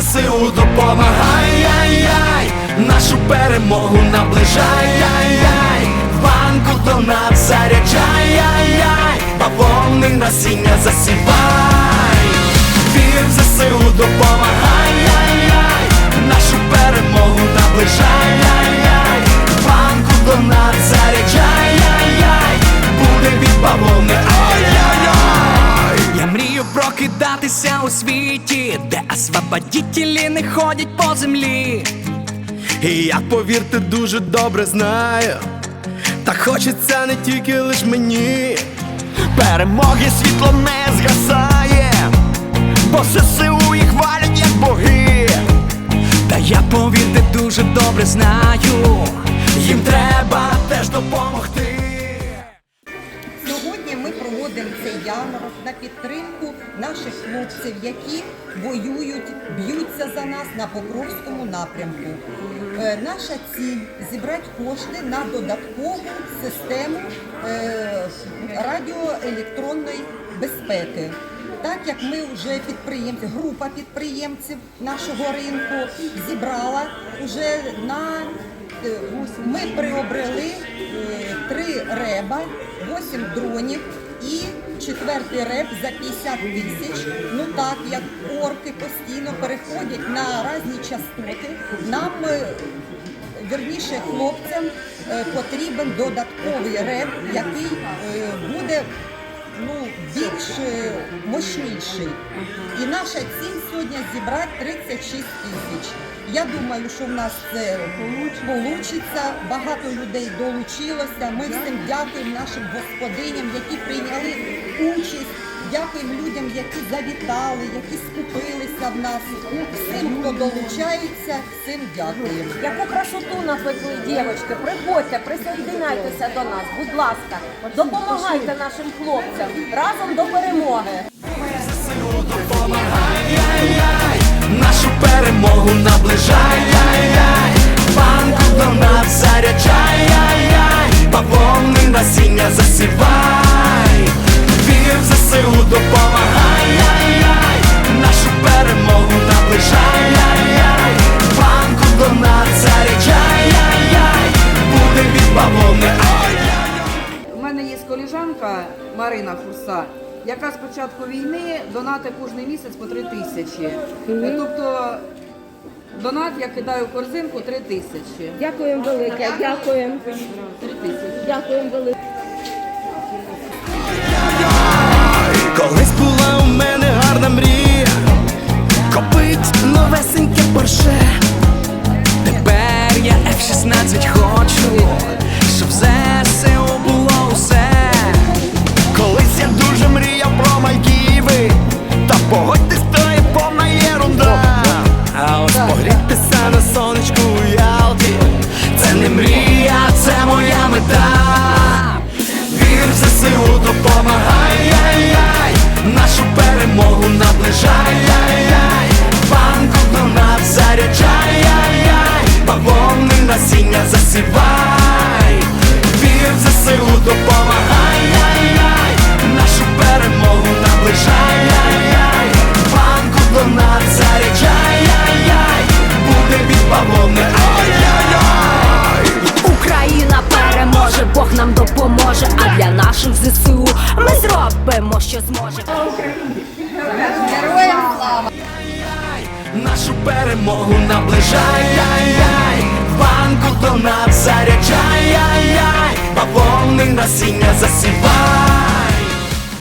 ЗСУ допомагай, яй-яй, нашу перемогу наближай, яй-яй, в банку донат заряджай, яй-яй, бавовни насіння засівай, вір в ЗСУ допомагай, яй-яй, нашу перемогу наближай, яй-яй, в банку донат заряджай, яй-яй, буде від бавовни, ой-яй-яй. Я мрію прокидатися у світі, освободітелі не ходять по землі. І я, повірте, дуже добре знаю. Та хочеться не тільки лиш мені. Перемоги світло не згасає, бо ЗСУ їх валять, як боги. Та я, повірте, дуже добре знаю. Їм треба теж допомогти. Ми проводимо цей ярмарок на підтримку наших хлопців, які воюють, б'ються за нас на Покровському напрямку. Е, Наша ціль зібрати кошти на додаткову систему е, радіоелектронної безпеки. Так як ми вже підприємці, група підприємців нашого ринку зібрала вже на Ми приобрели е, три реба, 8 дронів і четвертий реб за 50 тисяч. Ну так як орки постійно переходять на різні частоти, нам е, вірніше хлопцям е, потрібен додатковий реб, який буде ну, більш мощніший. І наша ціль сьогодні зібрати 36 тисяч. Я думаю, що в нас це вийде. Багато людей долучилося. Ми всім дякуємо нашим господиням, які прийняли участь. Дякуємо людям, які завітали, які скупилися в нас. Всім, хто долучається, всім дякуємо. Яку красоту напекли дівчатки, приходьте, присоєдиняйтеся до нас, будь ласка, допомагайте нашим хлопцям разом до перемоги. Нашу перемогу наближай, яй-яй, банку до нас коліжанка Марина Фурса, яка з початку війни донати кожен місяць по 3 тисячі. Е, Тобто донат я кидаю в корзинку 3 тисячі. Дякуємо велике, дякуємо. 3 тисячі. Дякуємо велике. Колись була у мене гарна мрія, копить новесеньке ЗСУ допомагай, яй-яй, нашу перемогу наближай, яй-яй, банку до нас заряджай, яй-яй, бавовни насіння засівай, вір в ЗСУ допомагай, яй-яй, нашу перемогу наближай, яй-яй, банку до нас заряджай, яй-яй, буде від бавовни. Україна переможе, Бог нам допоможе, а для наших ЗСУ ми зробимо, що зможемо. Нашу перемогу наближай, яй-яй, банку до нас заряджай, яй-яй, бавовни насіння засівай.